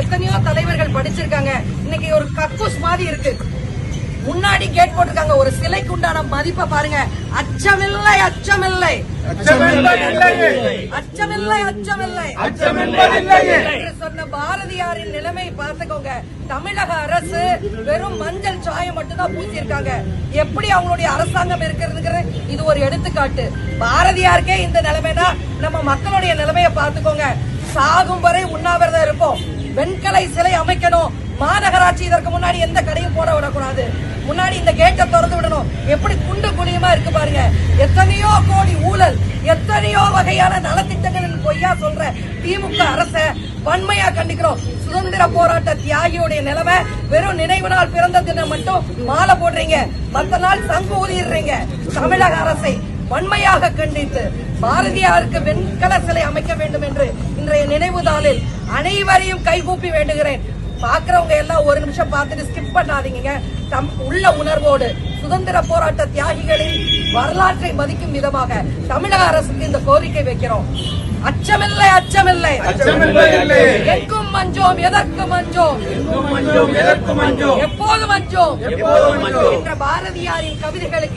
எத்தனையோ தலைவர்கள் படிச்சிருக்காங்க. இன்னைக்கு ஒரு கக்கூஸ் மாதிரி இருக்கு. முன்னாடி கேட் போட்டிருக்காங்க. ஒரு சிலைக்கு உண்டான மதிப்பை பாருங்க. அச்சமில்லை அச்சமில்லை. அச்சமில்லை அச்சமில்லை. சொன்ன பாரதியாரின் நிலைமை பார்த்துக்கோங்க. தமிழக அரசு வெறும் மஞ்சள் சாயம் மட்டும்தான் பூசியிருக்காங்க. எப்படி அவங்களுடைய அரசாங்கம் இருக்கிறதுங்கிறது இது ஒரு எடுத்துக்காட்டு. பாரதியாருக்கே இந்த நிலைமைனா நம்ம மக்களுடைய நிலைமையை பார்த்துக்கோங்க. சாகும் வரை உண்ணாவிரதம் இருப்போம். வெண்கலை சிலை அமைக்கணும். மாநகராட்சி இதற்கு முன்னாடி எந்த கடையும் போட விடக்கூடாது. முன்னாடி இந்த கேட்டை திறந்து விடணும். எப்படி குண்டு குழியுமா இருக்கு பாருங்க. எத்தனையோ கோடி ஊழல் எத்தனையோ வகையான நலத்திட்டங்கள் பொய்யா சொல்ற திமுக அரச வன்மையா கண்டிக்கிறோம். சுதந்திர போராட்ட தியாகியுடைய நிலைமை வெறும் நினைவு நாள் பிறந்த தினம் மட்டும் மாலை போடுறீங்க. மத்த நாள் சங்கு ஊதிடுறீங்க. தமிழக அரசை வன்மையாக கண்டித்து பாரதியாருக்கு வெண்கல சிலை அமைக்க வேண்டும் என்று நாளில் அனைவரையும் கைகூப்பி வேண்டுகிறேன். பாக்குறவங்க எல்லாம் ஒரு நிமிஷம் பார்த்துட்டு ஸ்கிப் பண்ணாதீங்க. தம் உள்ள உணர்வோடு சுதந்திர போராட்ட தியாகிகளின் வரலாற்றை மதிக்கும் விதமாக தமிழக அரசுக்கு இந்த கோரிக்கை வைக்கிறோம். அச்சமில்லை அச்சமில்லை. எங்கும் மஞ்சோம் எதற்கு மஞ்சோம். எப்போது மஞ்சோம். என்ற பாரதியாரின் கவிதைகளுக்கு